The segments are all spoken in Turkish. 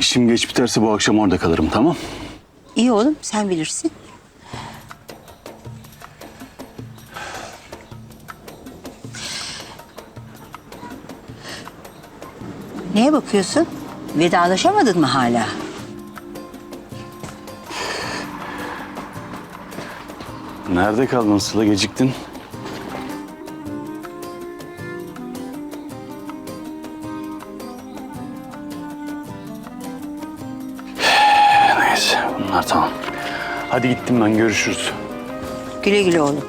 İşim geç biterse bu akşam orada kalırım tamam? İyi oğlum sen bilirsin. Neye bakıyorsun? Vedalaşamadın mı hala? Nerede kaldın Sıla geciktin? Neyse bunlar tamam. Hadi gittim ben görüşürüz. Güle güle oğlum.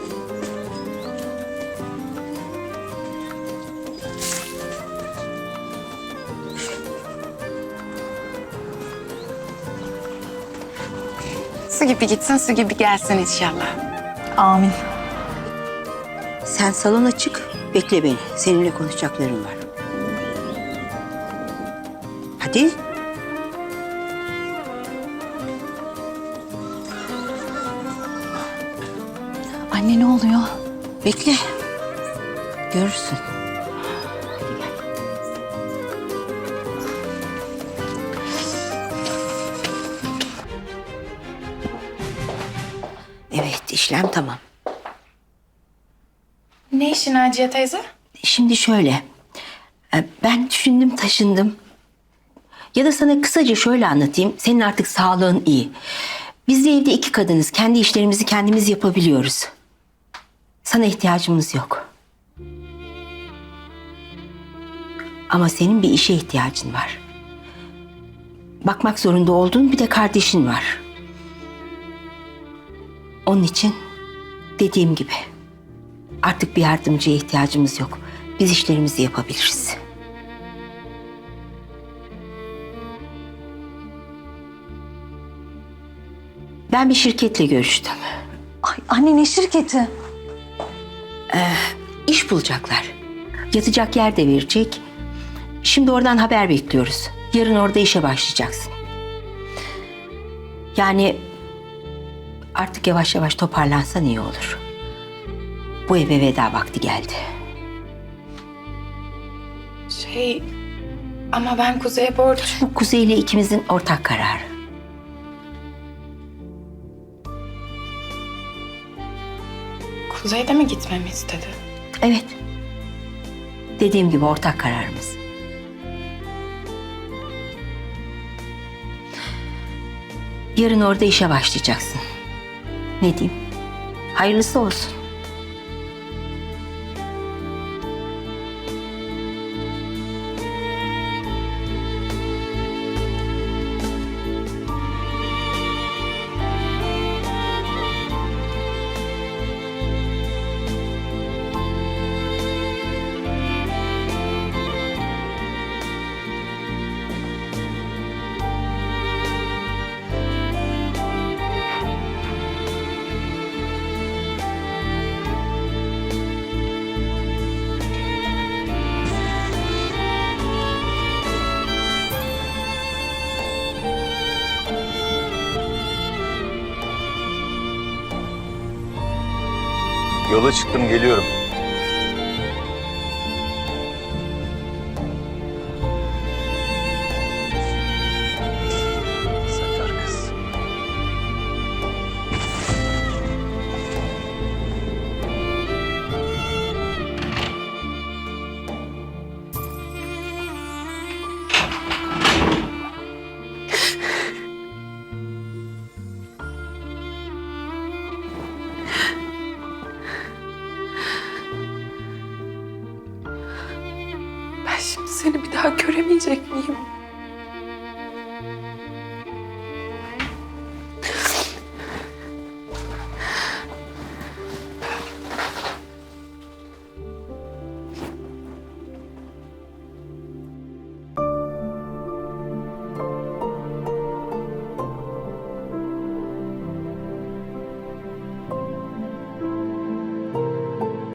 Su gibi gitsin, su gibi gelsin inşallah. Amin. Sen salona çık, bekle beni. Seninle konuşacaklarım var. Hadi. Anne ne oluyor? Bekle. Görürsün. Evet, işlem tamam. Ne işin Naciye teyze? Şimdi şöyle. e, Ben düşündüm taşındım. Ya da sana kısaca şöyle anlatayım. Senin artık sağlığın iyi. Biz de evde iki kadınız. Kendi işlerimizi kendimiz yapabiliyoruz. Sana ihtiyacımız yok. Ama senin bir işe ihtiyacın var. Bakmak zorunda olduğun bir de kardeşin var. Onun için dediğim gibi Artık bir yardımcıya ihtiyacımız yok. Biz işlerimizi yapabiliriz. Ben bir şirketle görüştüm. Ay anne ne şirketi? İş bulacaklar. Yatacak yer de verecek. Şimdi oradan haber bekliyoruz. Yarın orada işe başlayacaksın. Yani artık yavaş yavaş toparlansan iyi olur. Bu eve veda vakti geldi. Şey... Ama ben Kuzey'e borç... Bu Kuzey ile ikimizin ortak kararı. Kuzey de mi gitmemi istedi? Evet. Dediğim gibi ortak kararımız. Yarın orada işe başlayacaksın. Ne diyeyim? Hayırlısı olsun. Yola çıktım geliyorum. Daha göremeyecek miyim?